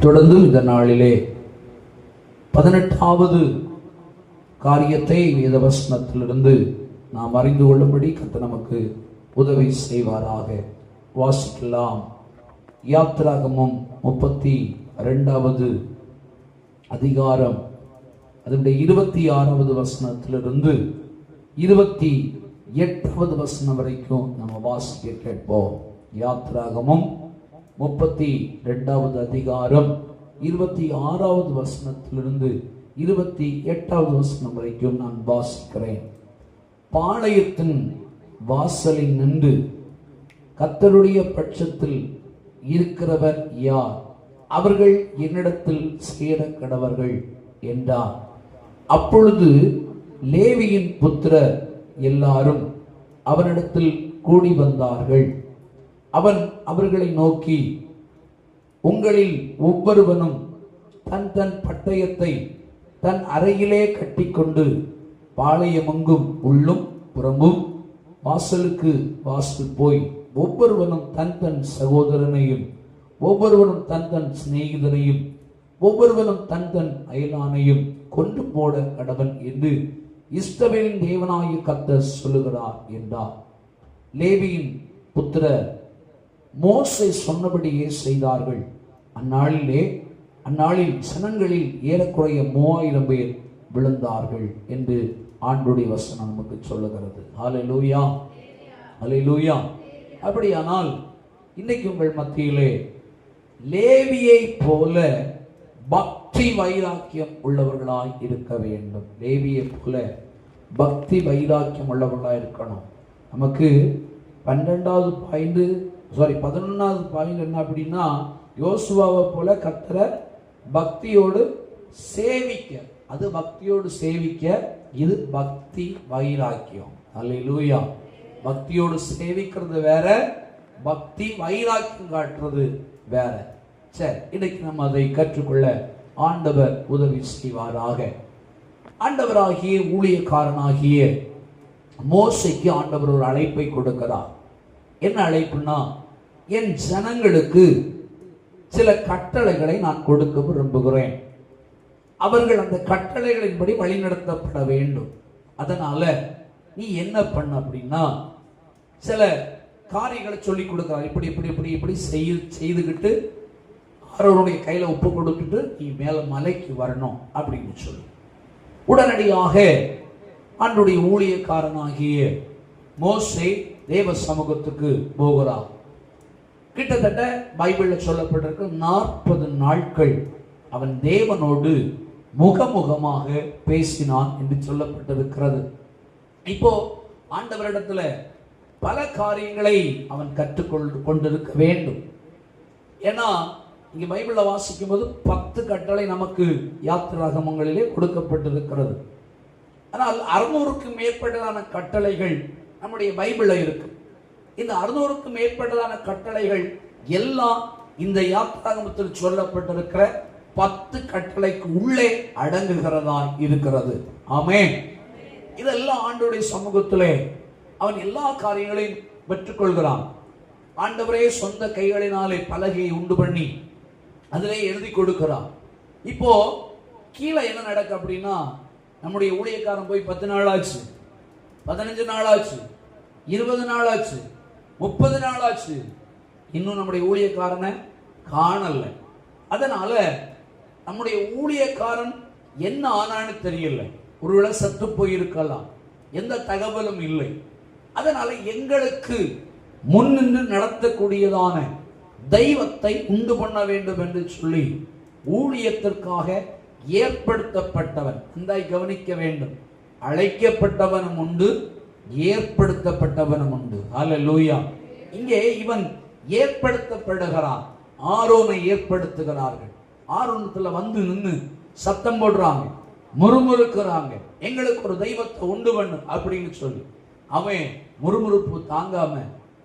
தொடர்ந்து இந்த நாளிலே பதினெட்டாவது காரியத்தை வேதவசனத்திலிருந்து நாம் அறிந்து கொள்ளும்படி கத்த நமக்கு உதவி செய்வாராக. வாசிக்கலாம். யாத்திராகமும் முப்பத்தி ரெண்டாவது அதிகாரம். அதனுடைய இருபத்தி ஆறாவது வசனத்திலிருந்து இருபத்தி எட்டாவது வசனம் வரைக்கும் நம்ம வாசிக்க கேட்போம். யாத்திராகமும் முப்பத்தி ரெண்டாவது அதிகாரம் இருபத்தி ஆறாவது வசனத்திலிருந்து இருபத்தி எட்டாவது வசனம் வரைக்கும் நான் வாசிக்கிறேன். பாளையத்தின் வாசலில் நின்று கத்தருடைய பட்சத்தில் இருக்கிறவர் யார்? அவர்கள் என்னிடத்தில் சேர கடவர்கள் என்றார் அப்பொழுது லேவியின் புத்திரர் எல்லாரும் அவனிடத்தில் கூடி வந்தார்கள். அவன் அவர்களை நோக்கி உங்களில் ஒவ்வொருவனும் தன் தன் பட்டயத்தை தன் அறையிலே கட்டிக்கொண்டு பாளையமெங்கும் உள்ளும் புறம்பும் வாசலுக்கு வாசல் போய் ஒவ்வொருவனும் தன் தன் சகோதரனையும் ஒவ்வொருவனும் தன் தன் சிநேகிதனையும் ஒவ்வொருவனும் தன் தன் அயலானையும் கொண்டு போட கடவன் என்று இஸ்தவேலின் தேவனாய கத்த சொல்லுகிறார் என்றார். லேவியின் புத்திர மோசை சொன்னபடியே செய்தார்கள். அந்நாளிலே அந்நாளில் சனங்களில் ஏறக்குறைய மூவாயிரம் பேர் விழுந்தார்கள் என்று ஆண்டுடைய வசனம் நமக்கு சொல்லுகிறது. ஹalleluya லூயா அப்படியானால் இன்னைக்கு உங்கள் மத்தியிலே லேவியை போல பக்தி வைராக்கியம் உள்ளவர்களாய் இருக்க வேண்டும். லேவியை போல பக்தி வைராக்கியம் உள்ளவர்களாய் இருக்கணும். நமக்கு பன்னெண்டாவது பாயிண்ட் சாரி பதினொன்றாவது பாயிண்ட் என்ன அப்படின்னா யோசுவாவை போல கத்தரை பக்தியோடு சேவிக்க. அது பக்தியோடு சேவிக்க இது பக்தி வைராக்கியம். அல்லேலூயா பக்தியோடு சேவிக்கிறது வேற பக்தி வைராக்கியம் காட்டுறது வேற. சரி இன்னைக்கு நம்ம அதை கற்றுக்கொள்ள ஆண்டவர் உதவி செய்வாராக. ஆண்டவராகிய ஊழியக்காரனாகிய மோசைக்கு ஆண்டவர் ஒரு அழைப்பை கொடுக்கிறார். என்ன அழைப்புனா என் ஜனங்களுக்கு சில கட்டளைகளை நான் கொடுக்க விரும்புகிறேன். அவர்கள் அந்த கட்டளைகளின்படி வழிநடத்தப்பட வேண்டும். அதனால நீ என்ன பண்ண அப்படின்னா சில காரியங்களை சொல்லி கொடுக்கிறார் இப்படி இப்படி இப்படி இப்படி செய்ய செய்துக்கிட்டு அவருடைய கையில் ஒப்பு கொடுத்துட்டு நீ மேல மலைக்கு வரணும் அப்படின்னு சொல்லு. உடனடியாக ஆண்டுடைய ஊழியக்காரனாகிய மோசை தேவ சமூகத்துக்கு போகிறார் கிட்டத்தட்ட பைபிளில் சொல்லப்பட்டிருக்கு நாற்பது நாட்கள் அவன் தேவனோடு முகமுகமாக பேசினான் என்று சொல்லப்பட்டிருக்கிறது. இப்போ ஆண்டவரிடத்துல பல காரியங்களை அவன் கற்றுக்கொண்டு கொண்டிருக்க வேண்டும். ஏன்னா இங்கே பைபிளில் வாசிக்கும் போது பத்து கட்டளை நமக்கு யாத்திராகமங்களிலே கொடுக்கப்பட்டிருக்கிறது. ஆனால் அறுநூறுக்கும் மேற்பட்டதான கட்டளைகள் நம்முடைய பைபிளில் இருக்கு. இந்த அறுநூறுக்கும் மேற்பட்டதான கட்டளைகள் எல்லாம் இந்த யாத்திராகமத்தில் சொல்லப்பட்டிருக்கிற பத்து கட்டளைக்கு உள்ளே அடங்குகிறதா இருக்கிறது. ஆமே இதெல்லாம் ஆண்டோடைய சமூகத்திலே அவன் எல்லா காரியங்களையும் பெற்றுக்கொள்கிறான். ஆண்டவரே சொந்த கைகளினாலே பலகையை உண்டு பண்ணி அதிலே எழுதி கொடுக்கிறான். இப்போ கீழே என்ன நடக்கு அப்படின்னா நம்முடைய ஊழியக்காரன் போய் பத்து நாள் ஆச்சு. பதினஞ்சு நாள் ஆச்சு இருபது நாள் ஆச்சு முப்பது நாள் ஆச்சு இன்னும் நம்முடைய ஊழியக்காரனை காணல. அதனால நம்முடைய ஊழியக்காரன் என்ன ஆனான்னு தெரியல. ஒருவேளை சத்து போயிருக்கலாம். எந்த தகவலும் இல்லை. அதனால எங்களுக்கு முன்னின்று நடத்தக்கூடியதான தெய்வத்தை உண்டு பண்ண வேண்டும் என்று சொல்லி ஊழியத்திற்காக ஏற்படுத்தப்பட்டவன். இந்த கவனிக்க வேண்டும். அழைக்கப்பட்டவனும் உண்டு ஏற்படுத்தப்பட்டவனும் உண்டு. அல்ல லூயா இங்கே இவன் ஏற்படுத்தப்படுகிறான். ஆரோனை ஏற்படுத்துகிறார்கள். ஆரோனத்தில் வந்து நின்று சத்தம் போடுறாங்க முறுமுறுக்கிறாங்க. எங்களுக்கு ஒரு தெய்வத்தை உண்டு பண்ணு அப்படின்னு சொல்லி. அவன் முறுமுறுப்பு தாங்காம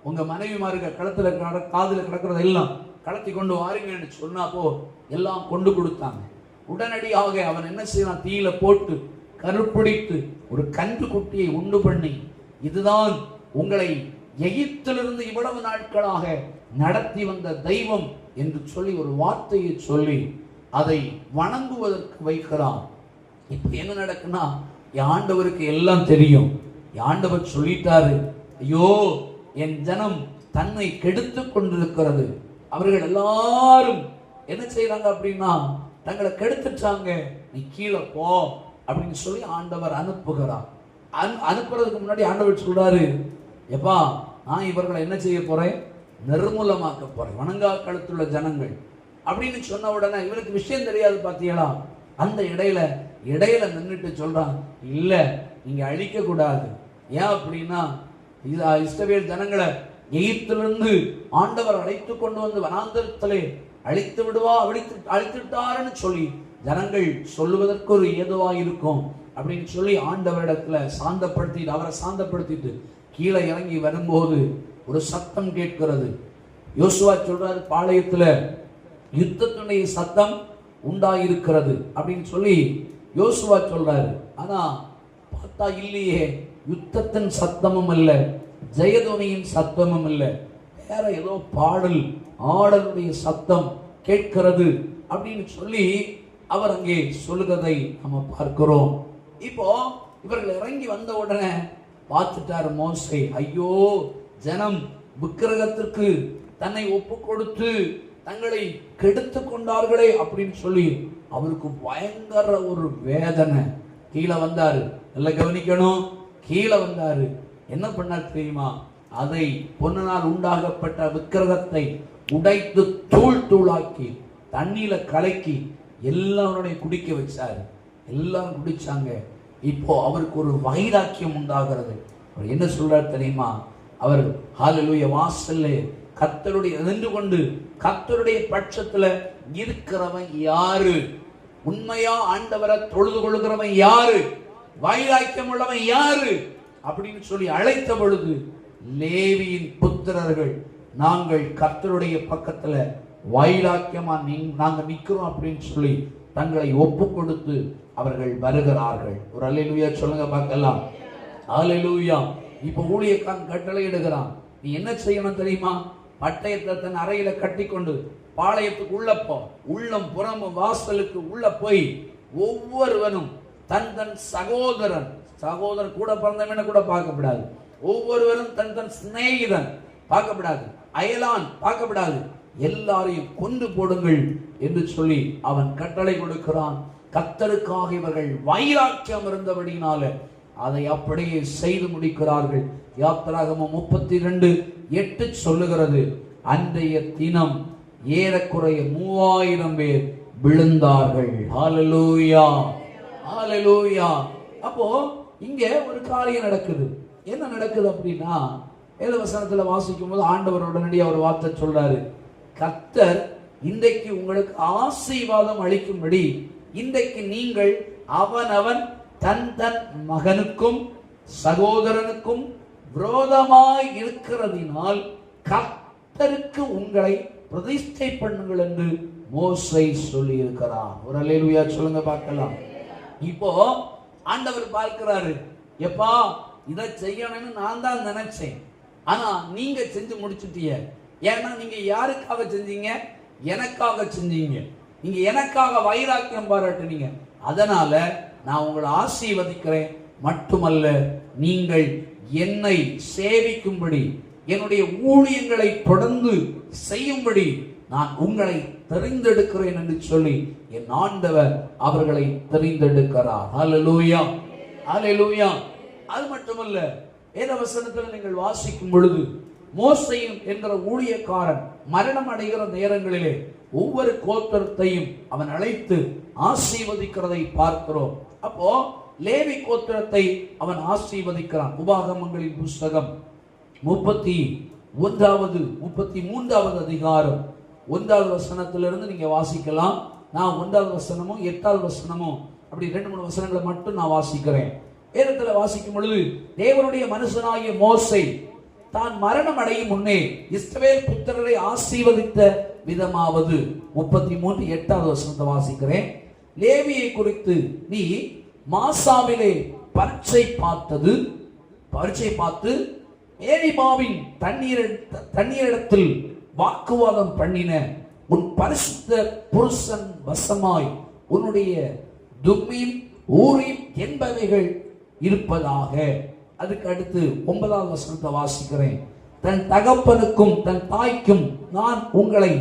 உங்க மனைவிமாருங்க களத்துல கட- காதில் கிடக்கிறது எல்லாம் கடத்தி கொண்டு வாருங்கன்னு சொன்னாப்போ எல்லாம் கொண்டு கொடுத்தாங்க. உடனடியாக அவன் என்ன செய்யலாம் தீயில போட்டு கருப்பிடித்து ஒரு கன்று குட்டியை உண்டு பண்ணி இதுதான் உங்களை எகிப்திலிருந்து இவ்வளவு நாட்களாக நடத்தி வந்த தெய்வம் என்று சொல்லி ஒரு வார்த்தையை சொல்லி அதை வணங்குவதற்கு வைக்கிறான் இப்ப என்ன நடக்குன்னா ஆண்டவருக்கு எல்லாம் தெரியும். ஆண்டவர் சொல்லிட்டாரு ஐயோ என் ஜனம் தன்னை கெடுத்து கொண்டிருக்கிறது. அவர்கள் எல்லாரும் என்ன செய்யறாங்க அப்படின்னா தங்களை கெடுத்துட்டாங்க. நீ கீழே போ. அப்படின்னு சொல்லி ஆண்டவர் அனுப்புகிறார். அனு அனுப்புறதுக்கு முன்னாடி ஆண்டவர் சொல்றாரு எப்பா நான் இவர்களை என்ன செய்ய போறேன்? நிர்மூலமாக்க போறேன். வணங்கா கழுத்துள்ள ஜனங்கள். அப்படின்னு சொன்ன உடனே இவருக்கு விஷயம் தெரியாது பார்த்தீங்களா அந்த இடையில இடையில நின்றுட்டு சொல்றான் இல்லை நீங்க அழிக்க கூடாது. ஏன் அப்படின்னா இது இஸ்ரவேல் ஜனங்களை எகிப்திலிருந்து ஆண்டவர் அழைத்து கொண்டு வந்து வனாந்தரத்திலே அழித்து விடுவா அழித்து அழித்து விட்டாருன்னு சொல்லி ஜனங்கள் சொல்லுவதற்கு ஒரு ஏதுவாக இருக்கும் அப்படின்னு சொல்லி ஆண்டவரிடத்தில் சாந்தப்படுத்திட்டு அவரை சாந்தப்படுத்திட்டு கீழே இறங்கி வரும்போது ஒரு சத்தம் கேட்கிறது. யோசுவா சொல்றாரு பாளையத்தில் யுத்தத்துடைய சத்தம் உண்டாயிருக்கிறது அப்படின்னு சொல்லி யோசுவா சொல்றாரு. ஆனால் பார்த்தா இல்லையே யுத்தத்தின் சத்தமும் இல்லை ஜெயதுனியின் சத்தமும் இல்லை வேற ஏதோ பாடல் ஆடலுடைய சத்தம் கேட்கிறது அப்படின்னு சொல்லி அவர் அங்கே சொல்லுகிறதை நம்ம பார்க்கிறோம். இப்போ இவர்கள் இறங்கி வந்த உடனே பார்த்துட்டார் மோசை ஐயோ ஜனம் விக்கிரகத்திற்கு தன்னை ஒப்பு கொடுத்து தங்களை கெடுத்து கொண்டார்களே அப்படின்னு சொல்லி அவருக்கு பயங்கர ஒரு வேதனை. கீழே வந்தாரு. நல்லா கவனிக்கணும். கீழே வந்தாரு. என்ன பண்ணார் தெரியுமா? அதை பொன்னனால் உண்டாகப்பட்ட விக்கிரகத்தை உடைத்து தூள் தூளாக்கி தண்ணீரை கலக்கி எல்லாருடைய குடிக்க வச்சார். எல்லாரும் குடிச்சாங்க. இப்போ அவருக்கு ஒரு வைராக்கியம் உண்டாகிறது. அவர் என்ன சொல்றார் தெரியுமா? அவர் ஹalleluya வாசல்ல கத்தருடைய நின்று கொண்டு கத்தருடைய பட்சத்துல இருக்கிறவன் யாரு? உண்மையா ஆண்டவரை தொழுது கொள்கிறவன் யாரு? வைராக்கியம் உள்ளவன் யாரு? அப்படின்னு சொல்லி அழைத்த பொழுது லேவியின் புத்திரர்கள் நாங்கள் கத்தருடைய பக்கத்துல வாயிலாக்கியமா நீ- நாங்கள் நிற்கிறோம் அப்படின்னு சொல்லி தங்களை ஒப்பு கொடுத்து அவர்கள் வருகிறார்கள். ஒரு அலையிலூயா சொல்லுங்க பார்க்கலாம். அலையிலூயா இப்ப ஊழியக்கான் கட்டளை இடுகிறான் நீ என்ன செய்யணும் தெரியுமா? பட்டயத்தை தன் அறையில கட்டி கொண்டு பாளையத்துக்கு உள்ள போ. உள்ளம் புறமும் வாசலுக்கு உள்ள போய் ஒவ்வொருவனும் தன் தன் சகோதரன் சகோதரன் கூட பிறந்தவன கூட பார்க்கப்படாது. ஒவ்வொருவரும் தன் தன் சிநேகிதன் பார்க்கப்படாது. அயலான் பார்க்கப்படாது. எல்லாரையும் கொண்டு போடுங்கள் என்று சொல்லி அவன் கட்டளை கொடுக்கிறான். கத்தருக்காக இவர்கள் வைராக்கியம் இருந்தபடினால அதை அப்படியே செய்து முடிக்கிறார்கள். யாத்திராகமம் முப்பத்தி ரெண்டு எட்டு சொல்லுகிறது அன்றைய தினம் ஏறக்குறைய மூவாயிரம் பேர் விழுந்தார்கள். ஹalleluya ஹalleluya. அப்போ இங்க ஒரு காரியம் நடக்குது. என்ன நடக்குது அப்படின்னா வேத வசனத்துல வாசிக்கும் போது ஆண்டவர் உடனடியாக ஒரு வார்த்தை சொல்றாரு. கர்த்தர் இன்றைக்கு உங்களுக்கு ஆசீர்வாதம் அளிக்கும்படி இன்றைக்கு நீங்கள் அவனவன் தன் தன் மகனுக்கும் சகோதரனுக்கும் விரோதமாய் இருக்கிறதினால் கர்த்தருக்கு உங்களை பிரதிஷ்டை பண்ணுங்கள் என்று மோசை சொல்லி இருக்கிறான் ஒரு அல்லேலூயா சொல்லுங்க பார்க்கலாம். இப்போ ஆண்டவர் பார்க்கிறாரு எப்பா இதை செய்யணும்னு நான் தான் நினைச்சேன். ஆனா நீங்க செஞ்சு முடிச்சுட்டீங்க ஏன்னா நீங்க யாருக்காக செஞ்சீங்க? எனக்காக செஞ்சீங்க. நீங்க எனக்காக வைராக்கியம் பாராட்டுனீங்க. அதனால நான் உங்களை ஆசீர்வதிக்கிறேன். மட்டுமல்ல நீங்கள் என்னை சேவிக்கும்படி என்னுடைய ஊழியங்களை தொடர்ந்து செய்யும்படி நான் உங்களை தெரிந்தெடுக்கிறேன் என்று சொல்லி என் ஆண்டவர் அவர்களை தெரிந்தெடுக்கிறார். அலலூயா அலலூயா அது மட்டுமல்ல வேத வசனத்தில் நீங்கள் வாசிக்கும் பொழுது மோசையும் என்ற ஊழியக்காரன் மரணம் அடைகிற நேரங்களிலே ஒவ்வொரு கோத்திரத்தையும் அவன் அழைத்து ஆசீர்வதிக்கிறதை பார்க்கிறோம். அப்போ லேவி கோத்திரத்தை அவன் ஆசீர்வதிக்கிறான். உபாகமங்களின் புஸ்தகம் முப்பத்தி ஒன்றாவது முப்பத்தி மூன்றாவது அதிகாரம். ஒன்றாவது வசனத்திலிருந்து நீங்க வாசிக்கலாம். நான் ஒன்றாவது வசனமும் எட்டாவது வசனமும் அப்படி ரெண்டு மூணு வசனங்களை மட்டும் நான் வாசிக்கிறேன். வேதத்துல வாசிக்கும் பொழுது தேவனுடைய மனுஷனாகிய மோசை தான் மரணம் அடையும் முன்னே இஸ்ரவேல் புத்திரரை ஆசீர்வதித்த விதமாவது. முப்பத்தி மூன்று எட்டாவது வசனத்தை வாசிக்கிறேன். லேவியை குறித்து நீ மாசாவிலே பரீட்சை பார்த்தது? பரீட்சை பார்த்து மேரிமாவின் தண்ணீர் தண்ணீரிடத்தில் வாக்குவாதம் பண்ணின உன் பரிசுத்த புருஷன் வசமாய் உன்னுடைய தும்மீம் ஊரின் என்பவைகள் இருப்பதாக. அதுக்கு அடுத்து ஒன்பதாவது வசனத்தை வாசிக்கிறேன். தன் தகப்பனுக்கும் தன் தாய்க்கும் நான் உங்களை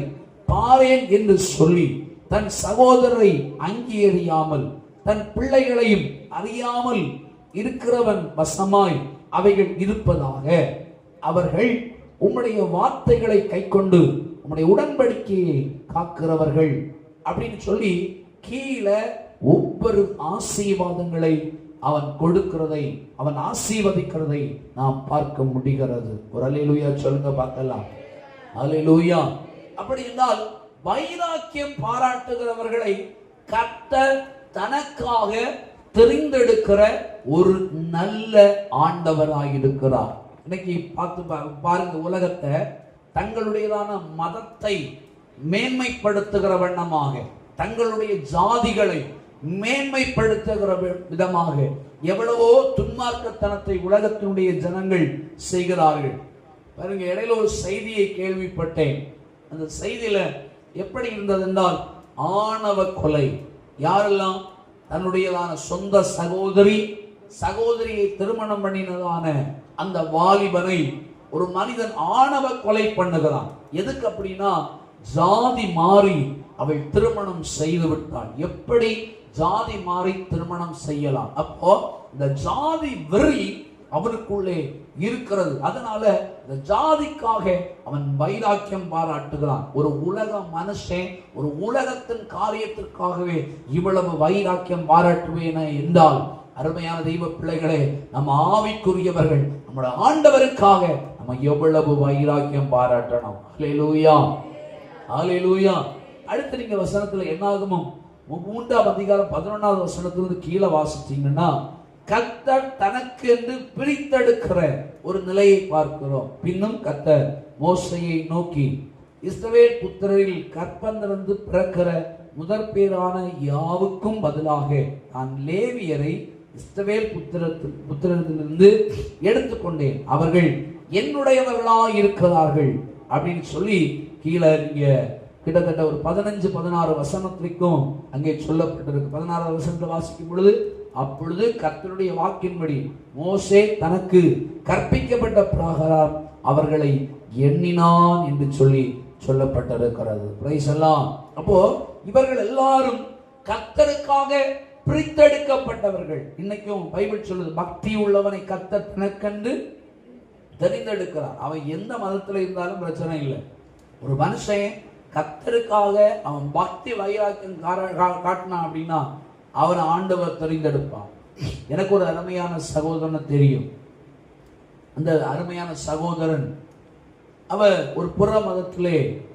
பாரேன் என்று சொல்லி தன் சகோதரரை அங்கீகரியாமல் தன் பிள்ளைகளையும் அறியாமல் இருக்கிறவன் வசமாய் அவைகள் இருப்பதாக. அவர்கள் உம்முடைய வார்த்தைகளை கைக்கொண்டு உம்முடைய உடன்படிக்கையை காக்கிறவர்கள். அப்படின்னு சொல்லி கீழே ஒவ்வொரு ஆசீர்வாதங்களை அவன் கொடுக்கிறதை அவன் ஆசீர்வதிக்கிறதை நாம் பார்க்க முடிகிறது. ஒரு அலையிலூயா சொல்லுங்க பார்க்கலாம். அலையிலூயா அப்படி என்றால் வைராக்கியம் பாராட்டுகிறவர்களை கர்த்தர் தனக்காக தெரிந்தெடுக்கிற ஒரு நல்ல ஆண்டவராயிருக்கிறார். இன்னைக்கு பார்த்து பா- பாருங்க உலகத்தை தங்களுடையதான மதத்தை மேன்மைப்படுத்துகிற வண்ணமாக தங்களுடைய ஜாதிகளை மேன்மைப்படுத்துகிற வி- விதமாக எவ்வளவோ துன்மார்க்கத்தனத்தை உலகத்தினுடைய ஜனங்கள் செய்கிறார்கள். பாருங்க இடையில ஒரு செய்தியை கேள்விப்பட்டேன். அந்த செய்தியில எப்படி இருந்தது என்றால் ஆணவ கொலை. யாரெல்லாம்? தன்னுடையதான சொந்த சகோதரி சகோதரியை திருமணம் பண்ணினதான அந்த வாலிபனை ஒரு மனிதன் ஆணவ கொலை பண்ணுகிறான். எதுக்கு அப்படின்னா ஜாதி மாறி அவள் திருமணம் செய்து விட்டாள். எப்படி? ஜாதி மாறி திருமணம் செய்யலாம். அப்போ இந்த ஜாதி வெறி அவனுக்குள்ளே இருக்கிறது. அதனால இந்த ஜாதிக்காக அவன் வைராக்கியம் பாராட்டுகிறான். ஒரு உலக மனுஷன் ஒரு உலகத்தின் காரியத்திற்காகவே இவ்வளவு வைராக்கியம் பாராட்டுவேன என்றால் அருமையான தெய்வ பிள்ளைகளே நம்ம ஆவிக்குரியவர்கள் நம்முடைய ஆண்டவருக்காக நம்ம எவ்வளவு வைராக்கியம் பாராட்டணும். ஹalleluya. ஹalleluya. அடுத்து நீங்க வசனத்துல என்ன ஆகுமோ மூன்றாம் அதிகாரம் பதினொன்றாவது வசனத்திலிருந்து கீழே வாசிச்சீங்கன்னா கர்த்தர் தனக்கு என்று பிரித்தெடுக்கிற ஒரு நிலையை பார்க்கிறோம். பின்னும் கத்தர் மோசையை நோக்கி இஸ்ரவேல் புத்திரரில் கற்பந்திருந்து பிறக்கிற முதற் பேரான யாவுக்கும் பதிலாக நான் லேவியரை இஸ்ரவேல் புத்திரத்தில் புத்திரத்திலிருந்து எடுத்துக்கொண்டேன். அவர்கள் என்னுடையவர்களாக இருக்கிறார்கள் அப்படின்னு சொல்லி கீழே இங்க கிட்டத்தட்ட ஒரு பதினஞ்சு பதினாறு வசனத்திற்கும் அங்கே சொல்லப்பட்டிருக்கு. பதினாறாவது வசனத்தை வாசிக்கும் பொழுது அப்பொழுது கர்த்தருடைய வாக்கின்படி மோசே தனக்கு கற்பிக்கப்பட்ட பிரகாரம் அவர்களை எண்ணினான் என்று சொல்லி சொல்லப்பட்டிருக்கிறது. பிரைஸ் எல்லாம் அப்போ இவர்கள் எல்லாரும் கர்த்தருக்காக பிரித்தெடுக்கப்பட்டவர்கள். இன்னைக்கும் பைபிள் சொல்லுது பக்தி உள்ளவனை கர்த்தர் தனக்கென்று தெரிந்தெடுக்கிறார். அவன் எந்த மதத்தில் இருந்தாலும் பிரச்சனை இல்லை. ஒரு மனுஷன் கத்தருக்காக அவன் பக்தி வைராக்கியம் கா- காட்டினான் அப்படின்னா அவனை ஆண்டவர் தெரிந்தெடுப்பான். எனக்கு ஒரு அருமையான சகோதரனை தெரியும். அந்த அருமையான சகோதரன் அவர் ஒரு புற மதத்திலே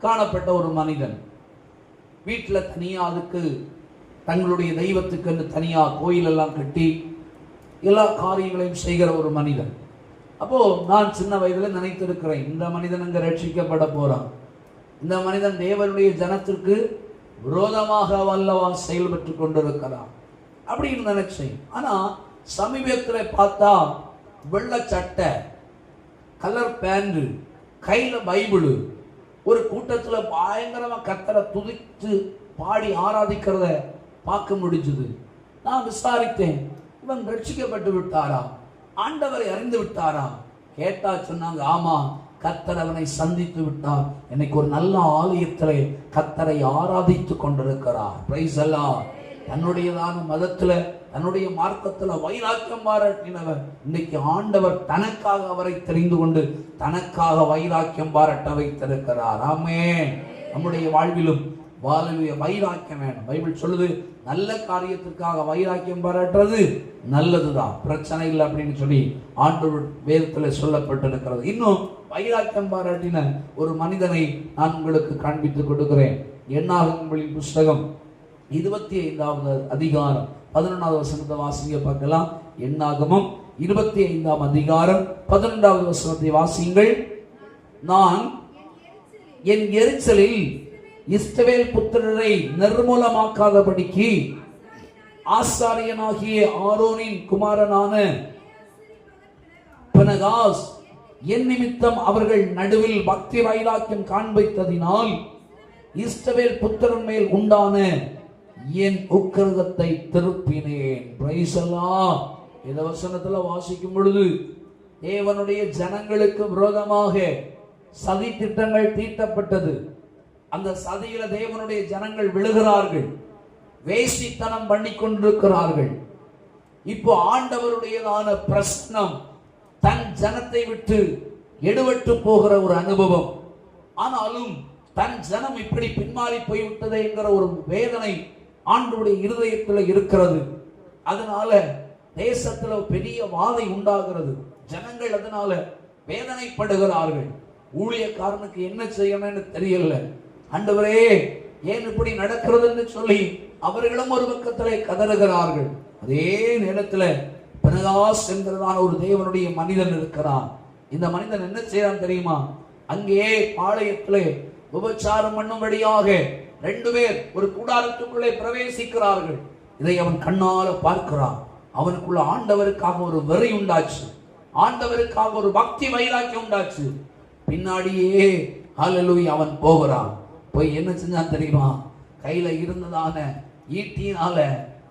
காணப்பட்ட ஒரு மனிதன். வீட்டில் தனியாக அதுக்கு தங்களுடைய தெய்வத்துக்கு தனியாக கோயிலெல்லாம் கட்டி எல்லா காரியங்களையும் செய்கிற ஒரு மனிதன். அப்போது நான் சின்ன வயதில் நினைத்திருக்கிறேன் இந்த மனிதன் அங்கே ரட்சிக்கப்பட போகிறான் இந்த மனிதன் தேவனுடைய ஜனத்திற்கு விரோதமாக வல்லவா செயல்பட்டு கொண்டிருக்கிறான். அப்படின்னு நினைச்சேன். ஆனால் சமீபத்தில் பார்த்தா வெள்ளை சட்டை கலர் பேண்டு கையில் பைபிள் ஒரு கூட்டத்தில் பயங்கரமாக கத்தரை துதித்து பாடி ஆராதிக்கிறத பார்க்க முடிஞ்சது. நான் விசாரித்தேன். இவன் ரட்சிக்கப்பட்டு விட்டாரா? ஆண்டவரை அறிந்து விட்டாரா? கேட்டா சொன்னாங்க ஆமாம் கத்தர் அவனை சந்தித்து விட்டார். இன்னைக்கு ஒரு நல்ல ஆலயத்தில் கத்தரை ஆராதித்து கொண்டிருக்கிறார். பிரைஸ் எல்லாம் தன்னுடையதான மதத்துல தன்னுடைய மார்க்கத்துல வைராக்கியம் பாராட்டினவர். இன்னைக்கு ஆண்டவர் தனக்காக அவரை தெரிந்து கொண்டு தனக்காக வைராக்கியம் பாராட்ட வைத்திருக்கிறார் ஆமே நம்முடைய வாழ்விலும் வாழ்விய வைராக்கியம் வேணும். பைபிள் சொல்லுது நல்ல காரியத்திற்காக வைராக்கியம் பாராட்டுறது நல்லதுதான். பிரச்சனை இல்லை அப்படின்னு சொல்லி ஆண்டவர் வேதத்தில் சொல்லப்பட்டிருக்கிறது. இன்னும் வைராக்கியம் பாராட்டின ஒரு மனிதனை நான் உங்களுக்கு காண்பித்துக் கொடுக்கிறேன். எண்ணாகங்களின் புஸ்தகம்? இருபத்தி ஐந்தாவது அதிகாரம். பதினொன்றாவது வசனத்தை வாசிங்க பார்க்கலாம். எண்ணாகமம் இருபத்தி ஐந்தாம் அதிகாரம். பதினொன்றாவது வசனத்தை வாசியுங்கள். நான் என் எரிச்சலில் இஸ்ரவேல் புத்திரரை நிர்மூலமாக்காதபடிக்கு ஆசாரியனாகிய ஆரோனின் குமாரனான பனகாஸ் என் நிமித்தம் அவர்கள் நடுவில் பக்தி வைராக்கியம் காண்பித்ததினால் இஸ்ரவேல் புத்திரன் மேல் உண்டான என் உக்கிரகத்தை திருப்பினேன். பிரைசலாம் இந்த வசனத்துல வாசிக்கும் பொழுது தேவனுடைய ஜனங்களுக்கு விரோதமாக சதி திட்டங்கள் தீட்டப்பட்டது. அந்த சதியில தேவனுடைய ஜனங்கள் விழுகிறார்கள். வேசித்தனம் பண்ணி கொண்டிருக்கிறார்கள் இப்போ ஆண்டவருடையதான பிரശ്നം தன் ஜனத்தை விட்டு எடுபட்டு போகிற ஒரு அனுபவம். ஆனாலும் தன் ஜனம் இப்படி பின்மாறி போய்விட்டது என்கிற ஒரு வேதனை ஆண்டுடைய இருதயத்தில் இருக்கிறது. அதனால தேசத்துல பெரிய வாதை உண்டாகிறது. ஜனங்கள் அதனால வேதனைப்படுகிறார்கள். ஊழியக்காரனுக்கு என்ன செய்யணும்னு தெரியல. ஆண்டவரே ஏன் இப்படி நடக்கிறதுன்னு சொல்லி அவர்களும் ஒரு பக்கத்திலே கதறுகிறார்கள். அதே நேரத்தில் பிரகாஷ் என்கிறதான ஒரு தேவனுடைய மனிதன் இருக்கிறான். இந்த மனிதன் என்ன செய்யறான் தெரியுமா? அங்கே பாளையத்திலே விபச்சாரம் பண்ணும்படியாக ரெண்டு பேர் ஒரு கூடாரத்துக்குள்ளே பிரவேசிக்கிறார்கள். இதை அவன் கண்ணால பார்க்கிறான். அவனுக்குள்ள ஆண்டவருக்காக ஒரு வெறி உண்டாச்சு. ஆண்டவருக்காக ஒரு பக்தி வைராக்கியம் உண்டாச்சு. பின்னாடியே ஹalleluya அவன் போகிறான். போய் என்ன செஞ்சான் தெரியுமா? கையில் இருந்ததான ஈட்டினால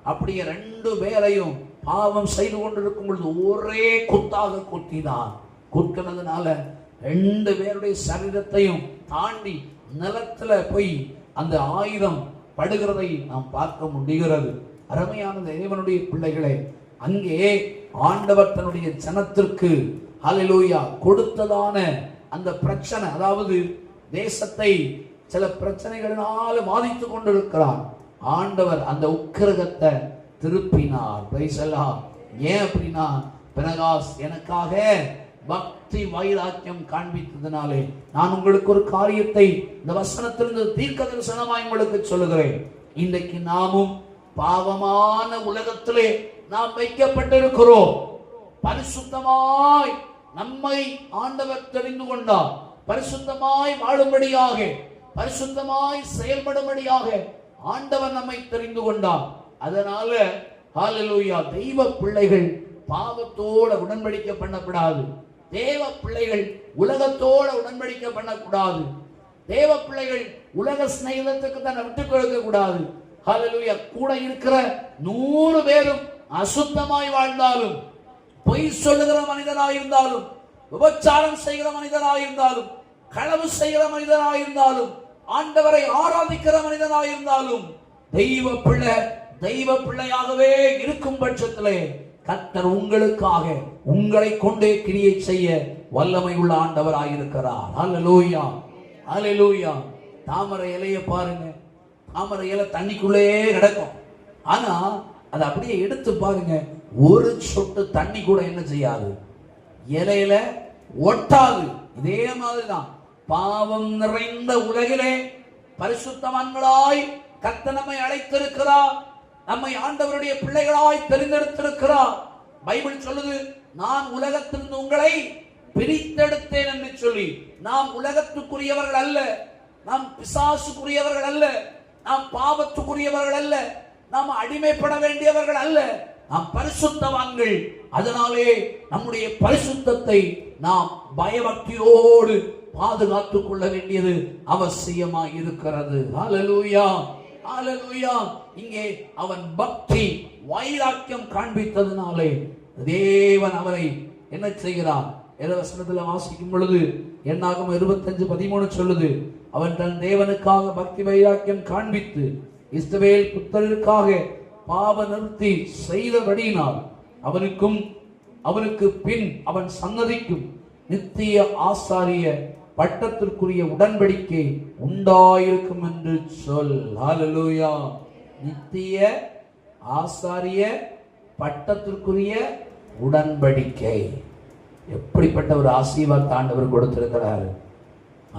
அப்படியே ரெண்டு பேரையும் பாவம் செய்து கொண்டிருக்கும் பொழுது ஒரே குத்தாக குத்தினான். குத்தினதுனால ரெண்டு பேருடைய சரீரத்தையும் தாண்டி நிலத்துல போய் அந்த ஆயுதம் படுகிறதை நாம் பார்க்க முடிகிறது. அருமையான தேவனுடைய பிள்ளைகளே அங்கே ஆண்டவர் தன்னுடைய ஜனத்திற்கு ஹalleluya கொடுத்ததான அந்த பிரச்சனை அதாவது தேசத்தை சில பிரச்சனைகளினால் பாதித்துக் கொண்டிருக்கிறான். ஆண்டவர் அந்த உக்கிரகத்தை திருப்பினார். பிரைசலாம் ஏன் அப்படின்னா பிரகாஷ் எனக்காக பக்தி வைராக்கியம் காண்பித்ததுனாலே நான் உங்களுக்கு ஒரு காரியத்தை இந்த வசனத்திலிருந்து தீர்க்க தரிசனமாய் உங்களுக்கு சொல்லுகிறேன். இன்றைக்கு நாமும் பாவமான உலகத்திலே நாம் வைக்கப்பட்டிருக்கிறோம். பரிசுத்தமாய் நம்மை ஆண்டவர் தெரிந்து கொண்டார். பரிசுத்தமாய் வாழும்படியாக பரிசுத்தமாய் செயல்படும்படியாக ஆண்டவர் நம்மை தெரிந்து கொண்டார். அதனால ஹாலலூயா தெய்வ பிள்ளைகள் பாவத்தோட உடன்படிக்கை பண்ணக்கூடாது. தேவ பிள்ளைகள் உலகத்தோட உடன்படிக்கை பண்ணக்கூடாது. தேவ பிள்ளைகள் உலக சிநேகத்துக்கு தன்னை விட்டுக் கொடுக்க கூடாது ஹalleluya கூட இருக்கிற நூறு பேரும் அசுத்தமாய் வாழ்ந்தாலும் பொய் சொல்லுகிற மனிதனாயிருந்தாலும் விபச்சாரம் செய்கிற மனிதனாயிருந்தாலும் களவு செய்கிற மனிதனாயிருந்தாலும் ஆண்டவரை ஆராதிக்கிற மனிதனாயிருந்தாலும் தெய்வ பிள்ளை தெய்வ பிள்ளையாகவே இருக்கும் பட்சத்திலே கத்தர் உங்களுக்காக உங்களை கொண்டே கிரியை செய்ய வல்லமை உள்ள ஆண்டவராயிருக்கிறார். ஹalleluya ஹalleluya தாமரை இலைய பாருங்க. தாமரை இலை தண்ணிக்குள்ளே கிடக்கும். ஆனா அதை அப்படியே எடுத்து பாருங்க. ஒரு சொட்டு தண்ணி கூட என்ன செய்யாது? இலையில ஒட்டாது. இதே மாதிரி தான் பாவம் நிறைந்த உலகிலே பரிசுத்தவான்களாய் கத்த நம்மை அழைத்திருக்கிறார். நம்மை ஆண்டவருடைய பிள்ளைகளாய் தெரிந்தெடுத்திருக்கிறார். பைபிள் சொல்லுது நான் உலகத்திலிருந்து உங்களை பிரித்தெடுத்தேன் என்று சொல்லி. நாம் உலகத்துக்குரியவர்கள் அல்ல நாம் பிசாசுக்குரியவர்கள் அல்ல நாம் பாவத்துக்குரியவர்கள் அல்ல நாம் அடிமைப்பட வேண்டியவர்கள் அல்ல. நாம் பரிசுத்தவான்கள். அதனாலே நம்முடைய பரிசுத்தத்தை நாம் பயபக்தியோடு பாதுகாத்துக் கொள்ள வேண்டியது அவசியமா இருக்கிறது ஹalleluya ஹalleluya இங்கே அவன் பக்தி வைராக்கியம் காண்பித்ததினாலே தேவன் அவரை என்ன செய்கிறான் எதை வசனத்தில் வாசிக்கும் பொழுது என்னாகும் இருபத்தஞ்சு பதிமூணு சொல்லுது அவன் தன் தேவனுக்காக பக்தி வைராக்கியம் காண்பித்து இஸ்ரவேல் புத்தருக்காக பாவ நிறுத்தி செய்தபடியினால் அவனுக்கும் அவனுக்கு பின் அவன் சன்னதிக்கும் நித்திய ஆசாரிய பட்டத்திற்குரிய உடன்படிக்கை உண்டாயிருக்கும் என்று சொல். ஹalleluya நித்திய ஆசாரிய பட்டத்திற்குரிய உடன்படிக்கை. எப்படிப்பட்ட ஒரு ஆசீர்வாத் ஆண்டவர் கொடுத்திருக்கிறார்.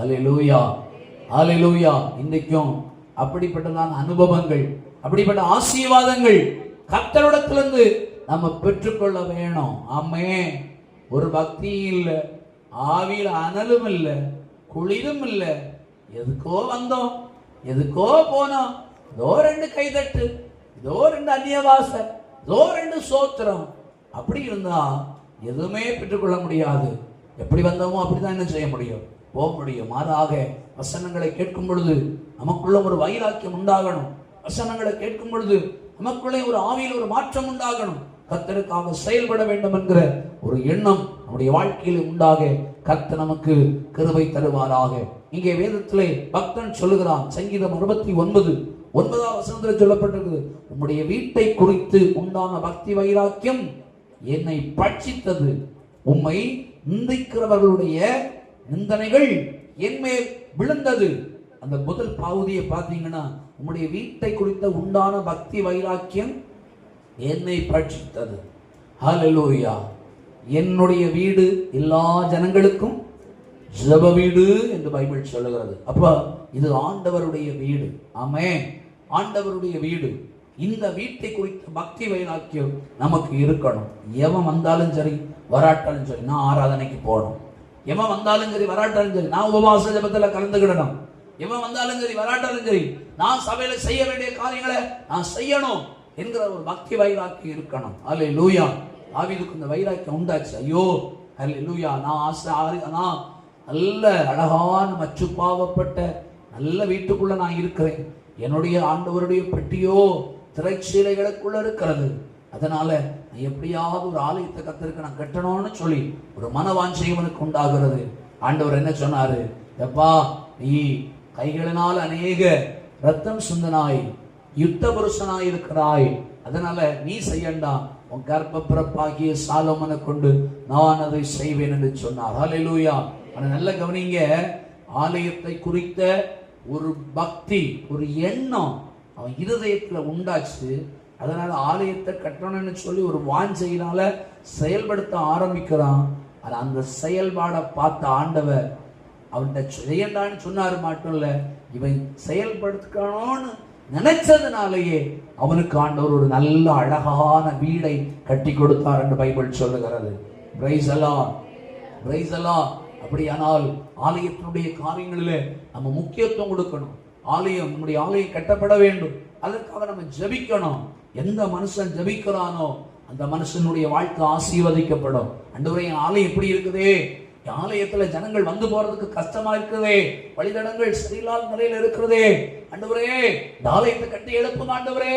அலிலூயா அலிலூயா இன்றைக்கும் அப்படிப்பட்டதான அனுபவங்கள் அப்படிப்பட்ட ஆசீர்வாதங்கள் கத்தரிடத்திலிருந்து நம்ம பெற்றுக்கொள்ள வேணும். ஆமே ஒரு பக்தி இல்லை ஆவியில் அனலும் இல்லை குளிரும் இல்லை. எதுக்கோ வந்தோம் எதுக்கோ போனோம். ஏதோ ரெண்டு கைதட்டு ஏதோ ரெண்டு அந்நியவாச ஏதோ ரெண்டு சோத்திரம். அப்படி இருந்தா எதுவுமே பெற்றுக்கொள்ள முடியாது. எப்படி வந்தோமோ அப்படிதான் என்ன செய்ய முடியும்? போக முடியும். மாறாக வசனங்களை கேட்கும் பொழுது நமக்குள்ள ஒரு வைராக்கியம் உண்டாகணும். வசனங்களை கேட்கும் பொழுது நமக்குள்ளே ஒரு ஆவியில் ஒரு மாற்றம் உண்டாகணும். கத்தருக்காக செயல்பட வேண்டும் என்கிற ஒரு எண்ணம் நம்முடைய வாழ்க்கையில் உண்டாக கர்த்தர் நமக்கு கருவை தருவாராக. இங்கே வேதத்திலே பக்தன் சொல்லுகிறான் சங்கீதம் அறுபத்தி ஒன்பது ஒன்பதாம் வசனத்தில் சொல்லப்பட்டிருக்குது உம்முடைய வீட்டை குறித்து உண்டான பக்தி வைராக்கியம் என்னை பட்சித்தது. உம்மை நிந்திக்கிறவர்களுடைய நிந்தனைகள் என்மேல் விழுந்தது. அந்த முதல் பகுதியை பார்த்தீங்கன்னா உம்முடைய வீட்டை குறித்த உண்டான பக்தி வைராக்கியம் என்னை பட்சித்தது. ஹalleluya என்னுடைய வீடு எல்லா ஜனங்களுக்கும் ஜப வீடு என்று பைபிள் சொல்லுகிறது. அப்பா இது ஆண்டவருடைய வீடு. ஆமே ஆண்டவருடைய வீடு. இந்த வீட்டை குறித்த பக்தி வைராக்கியம் நமக்கு இருக்கணும். எவன் வந்தாலும் சரி வராட்டாலும் சரி நான் ஆராதனைக்கு போகணும். எவன் வந்தாலும் சரி வராட்டாலும் சரி நான் உபவாச ஜபத்தில் கலந்துக்கிடணும் எவன் வந்தாலும் சரி வராட்டாலும் சரி நான் சபையில் செய்ய வேண்டிய காரியங்களை நான் செய்யணும் என்கிற ஒரு பக்தி வைராக்கியம் இருக்கணும். அல்ல லூயா தாவிதுக்கு இந்த வைராக்கியம் உண்டாச்சு. ஐயோ அல்ல நான் ஆசை ஆறு நான் நல்ல அழகான மச்சு பாவப்பட்ட நல்ல வீட்டுக்குள்ள நான் இருக்கிறேன். என்னுடைய ஆண்டவருடைய பெட்டியோ திரைச்சீலைகளுக்குள்ள இருக்கிறது. அதனால நான் எப்படியாவது ஒரு ஆலயத்தை கத்திருக்க நான் கட்டணும்னு சொல்லி ஒரு மனவாஞ்சைவனுக்கு உண்டாகிறது. ஆண்டவர் என்ன சொன்னாரு? எப்பா நீ கைகளினால் அநேக ரத்தம் சுந்தனாய் யுத்த புருஷனாய் இருக்கிறாய். அதனால நீ செய்யண்டா. உன் கர்ப்ப பிறப்பாகிய சாலோமனை கொண்டு நான் அதை செய்வேன் என்று சொன்னார். ஹalleluya ஆனால் நல்ல கவனிங்க. ஆலயத்தை குறித்த ஒரு பக்தி ஒரு எண்ணம் அவன் இருதயத்தில் உண்டாச்சு. அதனால் ஆலயத்தை கட்டணும்னு சொல்லி ஒரு வாஞ்சையினால் செயல்படுத்த ஆரம்பிக்கிறான். ஆனால் அந்த செயல்பாடை பார்த்த ஆண்டவர் அவன்கிட்ட செய்யண்டான்னு சொன்னார் மட்டும் இல்லை இவன் செயல்படுத்தணும்னு நினைச்சதுனாலேயே அவனுக்கு ஆண்டவர் ஒரு நல்ல அழகான வீடை கட்டி கொடுத்தார் என்று பைபிள் சொல்லுகிறது. அப்படியானால் ஆலயத்தினுடைய காரியங்களிலே நம்ம முக்கியத்துவம் கொடுக்கணும். ஆலயம் நம்முடைய ஆலயம் கட்டப்பட வேண்டும். அதற்காக நம்ம ஜெபிக்கணும். எந்த மனுஷன் ஜபிக்கிறானோ அந்த மனுஷனுடைய வாழ்க்கை ஆசீர்வதிக்கப்படும். அன்றுவரை ஆலயம் எப்படி இருக்குதே? ஆலயத்துல ஜனங்கள் வந்து போறதுக்கு கஷ்டமா இருக்குதே. வழிதடங்கள் சரியில்லாத நிலையில இருக்கிறதே. ஆண்டவரே இந்த ஆலயத்தை கட்டி எழுப்பு ஆண்டவரே.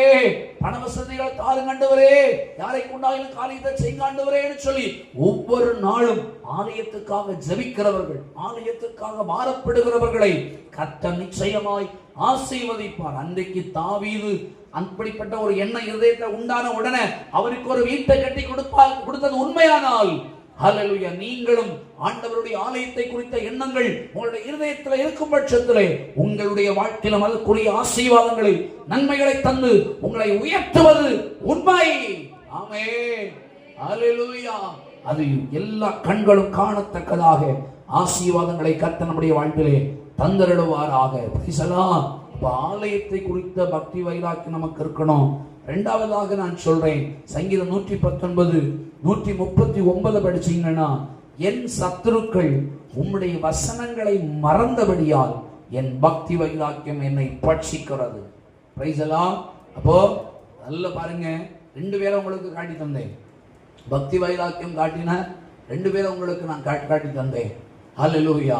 பண வசதிகளை தாருங்க ஆண்டவரே. யாரை கொண்டாலும் காரியத்தை செய்யுங்க ஆண்டவரேன்னு சொல்லி ஒவ்வொரு நாளும் ஆலயத்துக்காக ஜெபிக்கிறவர்கள் ஆலயத்துக்காக மாறப்படுகிறவர்களை கத்த நிச்சயமாய் ஆசீர்வதிப்பார். அன்றைக்கு தாவீது அப்படிப்பட்ட ஒரு எண்ணம் இருதயத்தை உண்டான உடனே அவருக்கு ஒரு வீட்டை கட்டி கொடுப்பார் கொடுத்தது உண்மையானால் அலலுயா நீங்களும் ஆண்டவருடைய ஆலயத்தை குறித்த எண்ணங்கள் உங்களுடைய இருதயத்தில் இருக்கும் பட்சத்திலே உங்களுடைய வாழ்க்கையிலும் அதற்குரிய ஆசீர்வாதங்களை நன்மைகளை தந்து உங்களை உயர்த்துவது உண்மை. ஆமே ஹalleluya. அது எல்லா கண்களும் காணத்தக்கதாக ஆசீர்வாதங்களை கத்த நம்முடைய வாழ்விலே தந்தருடுவாராக பிரைசலாம் அப்ப ஆலயத்தை குறித்த பக்தி வைராக்கியம் நமக்கு இருக்கணும். ரெண்டாவதாக நான் சொல்றேன். சங்கீதம் நூற்றி பத்தொன்பது. நூற்றி முப்பத்தி ஒன்பது படிச்சீங்கன்னா என் சத்துருக்கள் உம்முடைய வசனங்களை மறந்தபடியால் என் பக்தி வைராக்கியம் என்னை பட்சிக்கிறது. பிரைசலாம் அப்போ நல்ல பாருங்க. ரெண்டு பேரை உங்களுக்கு காட்டி தந்தேன். பக்தி வைராக்கியம் காட்டின ரெண்டு பேரை உங்களுக்கு நான் காட்டி காட்டி தந்தேன். ஹalleluya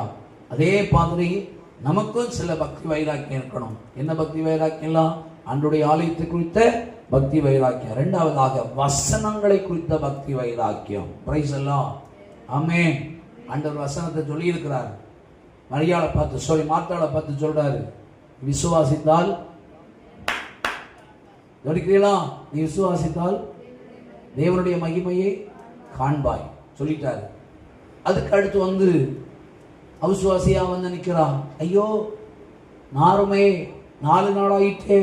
அதே மாதிரி நமக்கும் சில பக்தி வைராக்கியம் இருக்கணும். என்ன பக்தி வைராக்கியம்லாம்? அன்றைய ஆலயத்தை குறித்த பக்தி வைராக்கியம். ரெண்டாவதாக வசனங்களை குறித்த பக்தி வைராக்கியம். பிரைஸ் எல்லாம் ஆமென் அண்டர் வசனத்தை சொல்லியிருக்கிறார். மரியாதை பார்த்து சொல்லி மாத்தாளை பார்த்து சொல்றாரு. விசுவாசித்தால் கவனிக்கிறீங்களா நீ விசுவாசித்தால் தேவனுடைய மகிமையை காண்பாய். சொல்லிட்டாரு. அதுக்கு அடுத்து வந்து அவிசுவாசியா வந்து நிற்கிறான். ஐயோ நாருமே நாலு நாளாயிட்டே.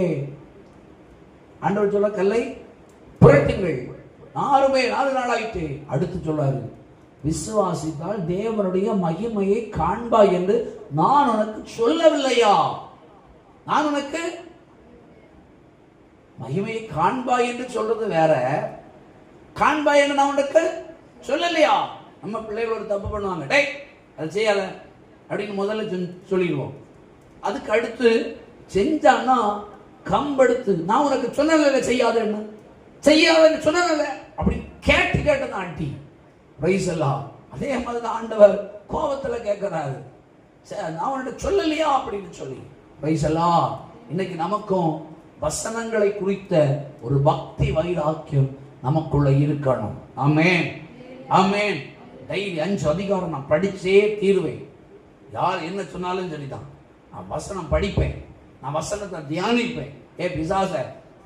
ஆண்டவர் சொல்ல கல்லை புரட்டுங்கள். நாலுமே நாலு நாளாயிட்டே அடுத்து சொல்றாரு விசுவாசித்தால் தேவனுடைய மகிமையை காண்பாய் என்று நான் உனக்கு சொல்லவில்லையா? நான் உனக்கு மகிமையை காண்பாய் என்று சொல்றது வேற. காண்பாய் என்று நான் உனக்கு சொல்லலையா? நம்ம பிள்ளைகள் ஒரு தப்பு பண்ணுவாங்க. டேய் அதை செய்யாத. அப்படின்னு முதல்ல சொல்லிடுவோம். அதுக்கு அடுத்து செஞ்சான்னா கம்பெடுத்து நான் உனக்கு சொன்னல செய்யாதேன்னு. செய்யாதன்னு சொன்னல அப்படி கேட்டு கேட்டது ஆண்டி. பிரைஸ் அதே மாதிரி தான் ஆண்டவர் கோபத்தில் கேட்கறாரு. சரி நான் உன்கிட்ட சொல்லலையா அப்படின்னு சொல்லி. பைசலா இன்னைக்கு நமக்கும் வசனங்களை குறித்த ஒரு பக்தி வைராக்கியம் நமக்குள்ள இருக்கணும். ஆமேன் ஆமேன் டெய்லி அஞ்சு அதிகாரம் நான் படிச்சே தீருவேன். யார் என்ன சொன்னாலும் சரிதான். நான் வசனம் படிப்பேன். நான் வசனத்தை தியானிப்பேன். ஏ பிசாச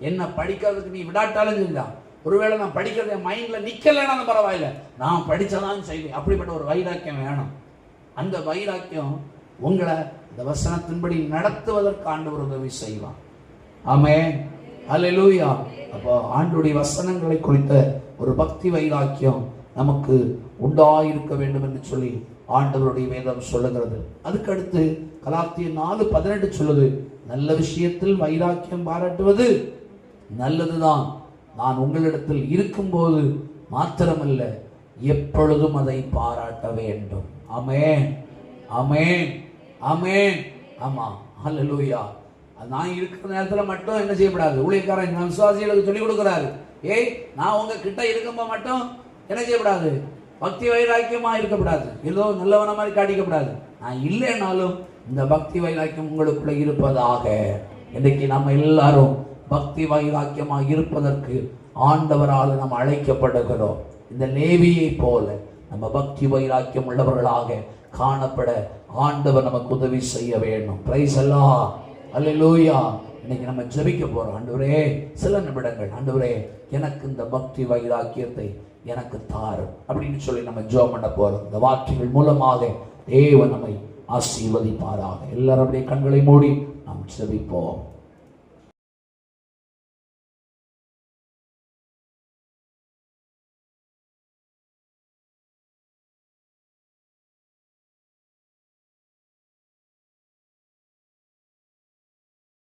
என்ன படிக்கிறதுக்கு நீ விடாட்டாலும் சரிதான் ஒருவேளை நான் படிக்கிறது என் மைண்ட்ல நிக்கலைனாலும் பரவாயில்ல. நான் படிச்சதான் செய்வேன். அப்படிப்பட்ட ஒரு வைராக்கியம் வேணும். அந்த வைராக்கியம் உங்களை இந்த வசனத்தின்படி நடத்துவதற்கு ஆண்டவர் உதவி செய்வான் ஆமே அல்லேலூயா அப்போ ஆண்டுடைய வசனங்களை குறித்த ஒரு பக்தி வைராக்கியம் நமக்கு உண்டாயிருக்க வேண்டும் என்று சொல்லி ஆண்டவருடைய வேதம் சொல்லுகிறது. அதுக்கு அடுத்து கலாத்திய நாலு பதினெட்டு சொல்லுது. நல்ல விஷயத்தில் வைராக்கியம் பாராட்டுவது நல்லதுதான். நான் உங்களிடத்தில் இருக்கும்போது மாத்திரமல்ல எப்பொழுதும் அதை பாராட்ட வேண்டும். அமேன் அமேன் அமேன் ஆமா. அல்லலூயா நான் இருக்கிற நேரத்தில் மட்டும் என்ன செய்யப்படாது. ஊழியக்காரன் நான் விசுவாசிகளுக்கு சொல்லிக் கொடுக்குறாரு. ஏய் நான் உங்க கிட்ட இருக்கும்போது மட்டும் என்ன செய்யப்படாது? பக்தி வைராக்கியமாக இருக்கக்கூடாது ஏதோ நல்லவன மாதிரி காட்டிக்கப்படாது. நான் இல்லைனாலும் இந்த பக்தி வைராக்கியம் உங்களுக்குள்ள இருப்பதாக இன்றைக்கு நம்ம எல்லாரும் பக்தி வைராக்கியமாக இருப்பதற்கு ஆண்டவரால் நாம் அழைக்கப்படுகிறோம். இந்த லேவியை போல நம்ம பக்தி வைராக்கியம் உள்ளவர்களாக காணப்பட ஆண்டவர் நமக்கு உதவி செய்ய வேண்டும். பிரைஸ் அல்ல லோயா இன்னைக்கு நம்ம ஜெபிக்க போறோம். ஆண்டவரே சில நிமிடங்கள் ஆண்டவரே எனக்கு இந்த பக்தி வைராக்கியத்தை எனக்கு தாரும். அப்படின்னு சொல்லி நம்ம ஜோம் பண்ண போறோம். இந்த வார்த்தைகள் மூலமாக தேவன் நம்மை ஆசீர்வதிப்பாராக. எல்லாரும் அப்படியே கண்களை மூடி நாம் ஜெபிப்போம்.